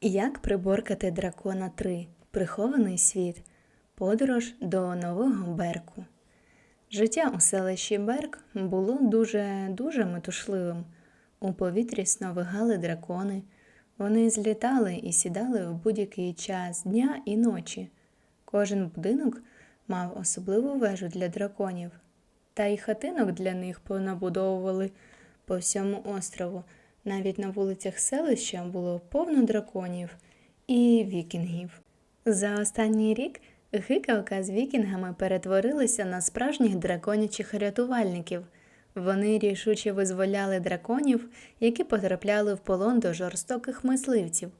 Як приборкати дракона 3. Прихований світ. Подорож до нового Берку. Життя у селищі Берк було дуже дуже метушливим. У повітрі сновигали дракони. Вони злітали і сідали в будь-який час дня і ночі. Кожен будинок мав особливу вежу для драконів, та й хатинок для них понабудовували по всьому острову. Навіть на вулицях селища було повно драконів і вікінгів. За останній рік гикавка з вікінгами перетворилися на справжніх драконячих рятувальників. Вони рішуче визволяли драконів, які потрапляли в полон до жорстоких мисливців.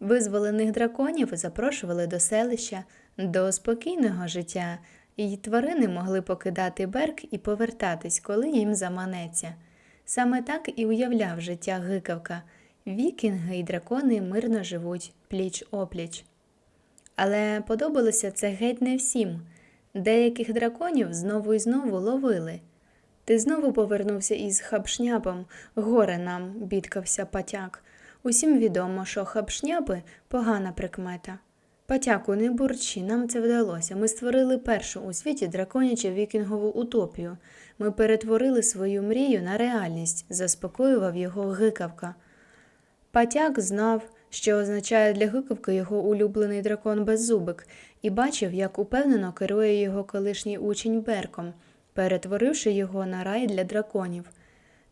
Визволених драконів запрошували до селища, до спокійного життя, і тварини могли покидати берк і повертатись, коли їм заманеться. Саме так і уявляв життя гикавка. Вікінги і дракони мирно живуть пліч опліч. Але подобалося це геть не всім. Деяких драконів знову і знову ловили. Ти знову повернувся із хабшняпом, горе нам, бідкався патяк. Усім відомо, що хабшняпи погана прикмета. Патяку, не бурчи, нам це вдалося. Ми створили першу у світі драконячу вікінгову утопію. Ми перетворили свою мрію на реальність, заспокоював його гикавка. Патяк знав, що означає для гикавки його улюблений дракон Беззубик, і бачив, як упевнено керує його колишній учень Берком, перетворивши його на рай для драконів.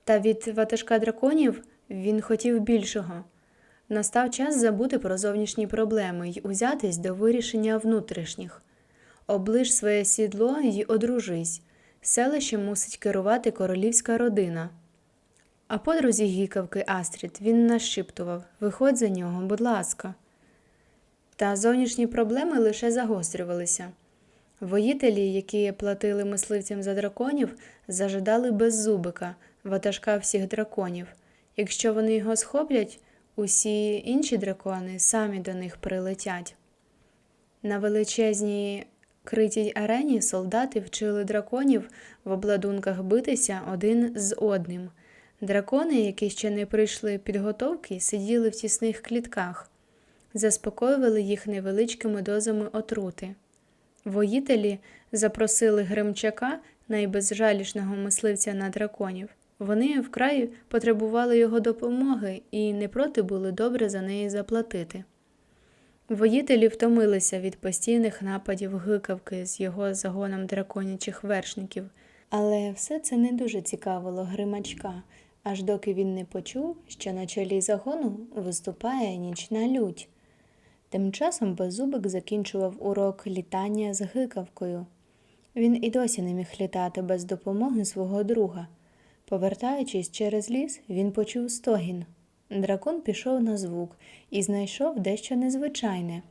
Та від ватажка драконів він хотів більшого. Настав час забути про зовнішні проблеми й узятись до вирішення внутрішніх. Оближ своє сідло й одружись. Селищем мусить керувати королівська родина. А подрузі гікавки Астрід він нашіптував Виходь за нього, будь ласка. Та зовнішні проблеми лише загострювалися. Воїтелі, які платили мисливцям за драконів, зажидали беззубика, ватажка всіх драконів. Якщо вони його схоплять, усі інші дракони самі до них прилетять. На величезній критій арені солдати вчили драконів в обладунках битися один з одним. Дракони, які ще не прийшли підготовки, сиділи в тісних клітках, заспокоювали їх невеличкими дозами отрути. Воїтелі запросили Гримчака, найбезжалішного мисливця на драконів. Вони вкрай потребували його допомоги і не проти були добре за неї заплатити. Воїтелі втомилися від постійних нападів гикавки з його загоном драконячих вершників, але все це не дуже цікавило гримачка, аж доки він не почув, що на чолі загону виступає нічна лють. Тим часом Беззубик закінчував урок літання з гикавкою. Він і досі не міг літати без допомоги свого друга. Повертаючись через ліс, він почув стогін. Дракон пішов на звук і знайшов дещо незвичайне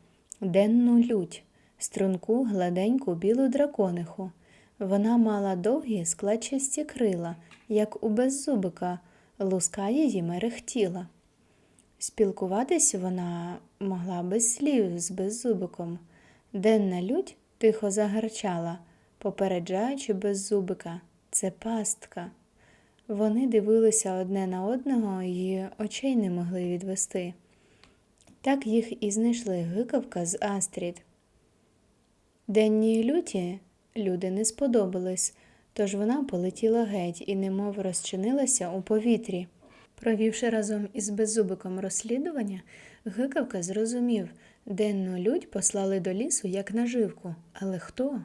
денну лють, струнку, гладеньку білу дракониху. Вона мала довгі складчасті крила, як у беззубика, луска її мерехтіла. Спілкуватись вона могла без слів з беззубиком. Денна лють тихо загарчала, попереджаючи беззубика це пастка. Вони дивилися одне на одного і очей не могли відвести. Так їх і знайшли гикавка з Астрід. Денній люті люди не сподобались, тож вона полетіла геть і немов розчинилася у повітрі. Провівши разом із беззубиком розслідування, гикавка зрозумів, денну лють послали до лісу як наживку. Але хто?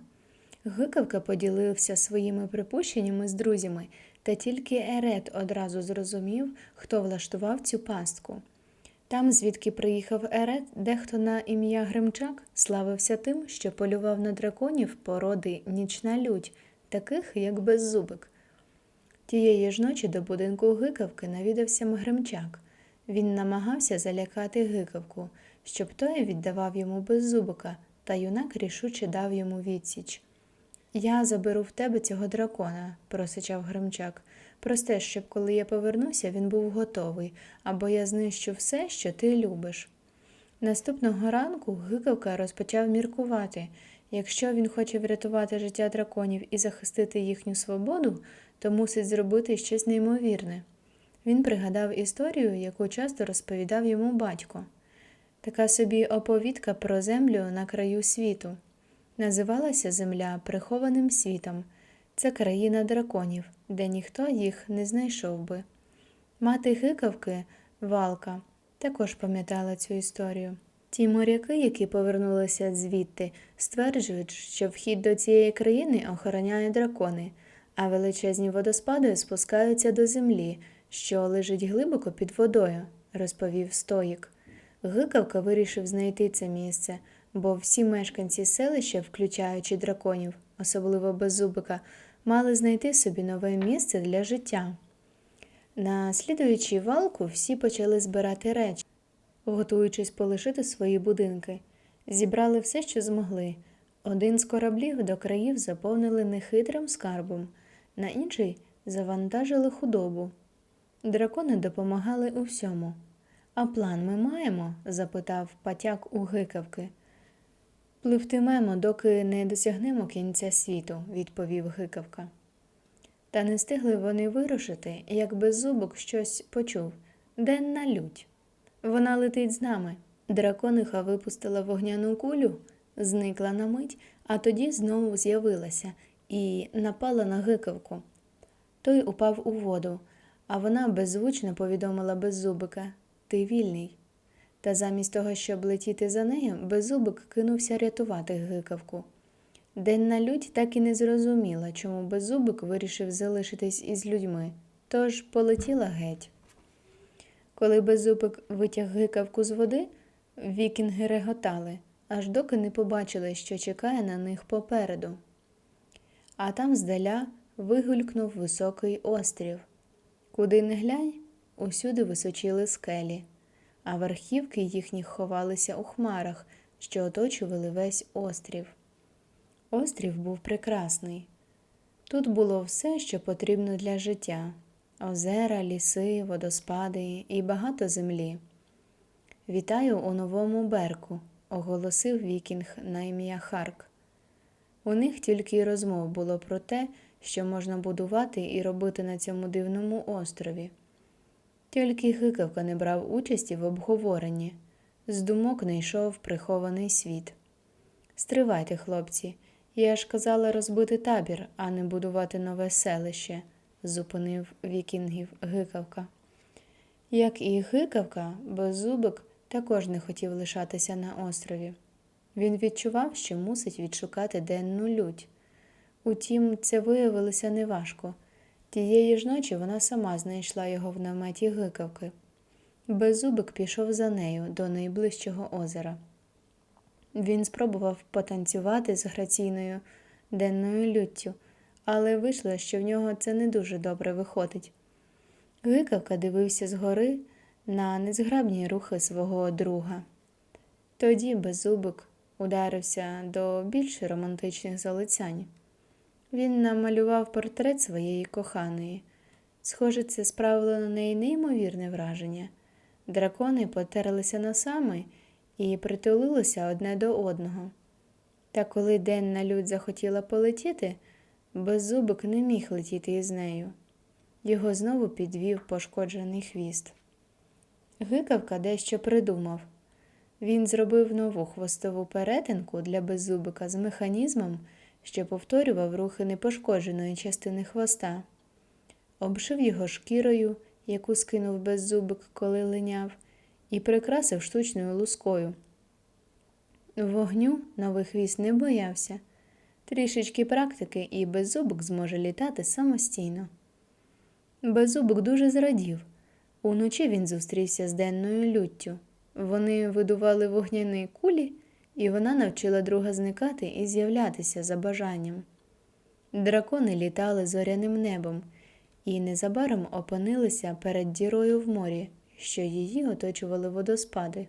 Гикавка поділився своїми припущеннями з друзями, та тільки Ерет одразу зрозумів, хто влаштував цю пастку. Там, звідки приїхав Ерет, дехто на ім'я Гримчак славився тим, що полював на драконів породи нічна лють, таких як беззубик. Тієї ж ночі до будинку гикавки навідався Гримчак. Він намагався залякати гикавку, щоб той віддавав йому беззубика, та юнак рішуче дав йому відсіч. Я заберу в тебе цього дракона, просичав Гримчак. Просте, щоб коли я повернуся, він був готовий, або я знищу все, що ти любиш. Наступного ранку гикавка розпочав міркувати якщо він хоче врятувати життя драконів і захистити їхню свободу, то мусить зробити щось неймовірне. Він пригадав історію, яку часто розповідав йому батько. така собі оповідка про землю на краю світу. Називалася Земля прихованим світом. Це країна драконів, де ніхто їх не знайшов би. Мати гикавки, Валка, також пам'ятала цю історію. Ті моряки, які повернулися звідти, стверджують, що вхід до цієї країни охороняють дракони, а величезні водоспади спускаються до землі, що лежить глибоко під водою, розповів стоїк. Гикавка вирішив знайти це місце, бо всі мешканці селища, включаючи драконів, особливо беззубика, мали знайти собі нове місце для життя. На слідуючий валку всі почали збирати речі, готуючись полишити свої будинки. Зібрали все, що змогли. Один з кораблів до країв заповнили нехитрим скарбом, на інший завантажили худобу. Дракони допомагали у всьому. А план ми маємо? запитав патяк у гикавки. Пливтимемо, доки не досягнемо кінця світу, відповів гикавка. Та не встигли вони вирушити, як беззубок щось почув денна лють. Вона летить з нами. Дракониха випустила вогняну кулю, зникла на мить, а тоді знову з'явилася і напала на гикавку. Той упав у воду, а вона беззвучно повідомила беззубика Ти вільний. Та замість того, щоб летіти за нею, беззубик кинувся рятувати гикавку. Денна лють так і не зрозуміла, чому беззубик вирішив залишитись із людьми, тож полетіла геть. Коли беззубик витяг гикавку з води, вікінги реготали, аж доки не побачили, що чекає на них попереду. А там здаля вигулькнув високий острів. Куди не глянь, усюди височили скелі, а верхівки їхніх ховалися у хмарах, що оточували весь острів. Острів був прекрасний. Тут було все, що потрібно для життя озера, ліси, водоспади і багато землі. Вітаю у новому берку, оголосив вікінг на ім'я Харк. У них тільки й розмов було про те, що можна будувати і робити на цьому дивному острові. Тільки гикавка не брав участі в обговоренні, з думок не йшов прихований світ. Стривайте, хлопці, я ж казала розбити табір, а не будувати нове селище, зупинив вікінгів гикавка. Як і гикавка, беззубик також не хотів лишатися на острові. Він відчував, що мусить відшукати денну лють. Утім, це виявилося неважко. Тієї ж ночі вона сама знайшла його в наметі гикавки. Беззубик пішов за нею до найближчого озера. Він спробував потанцювати з граційною денною люттю, але вийшло, що в нього це не дуже добре виходить. Гикавка дивився згори на незграбні рухи свого друга. Тоді беззубик ударився до більш романтичних залицянь. Він намалював портрет своєї коханої. Схоже, це справило на неї неймовірне враження. Дракони потерлися носами і притулилися одне до одного. Та коли денна людь захотіла полетіти, беззубик не міг летіти із нею. Його знову підвів пошкоджений хвіст. Гикавка дещо придумав. Він зробив нову хвостову перетинку для беззубика з механізмом, що повторював рухи непошкодженої частини хвоста, обшив його шкірою, яку скинув беззубик, коли линяв, і прикрасив штучною лускою. Вогню новий хвіст не боявся. Трішечки практики, і беззубик зможе літати самостійно. Беззубик дуже зрадів. Уночі він зустрівся з денною люттю. Вони видували вогняні кулі, і вона навчила друга зникати і з'являтися за бажанням. Дракони літали зоряним небом і незабаром опинилися перед дірою в морі, що її оточували водоспади.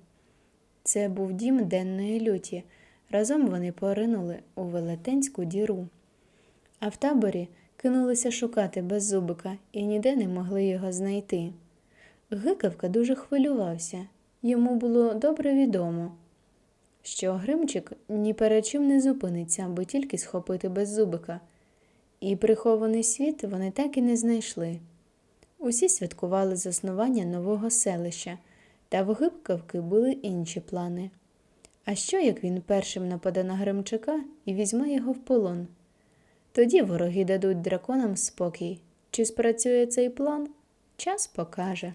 Це був дім денної люті. Разом вони поринули у велетенську діру. А в таборі кинулися шукати беззубика і ніде не могли його знайти. Гикавка дуже хвилювався. Йому було добре відомо, що Гримчик ні перед чим не зупиниться, аби тільки схопити беззубика. І прихований світ вони так і не знайшли. Усі святкували заснування нового селища, Та в гибкавки були інші плани. А що, як він першим нападе на Гримчака і візьме його в полон? Тоді вороги дадуть драконам спокій. Чи спрацює цей план? Час покаже.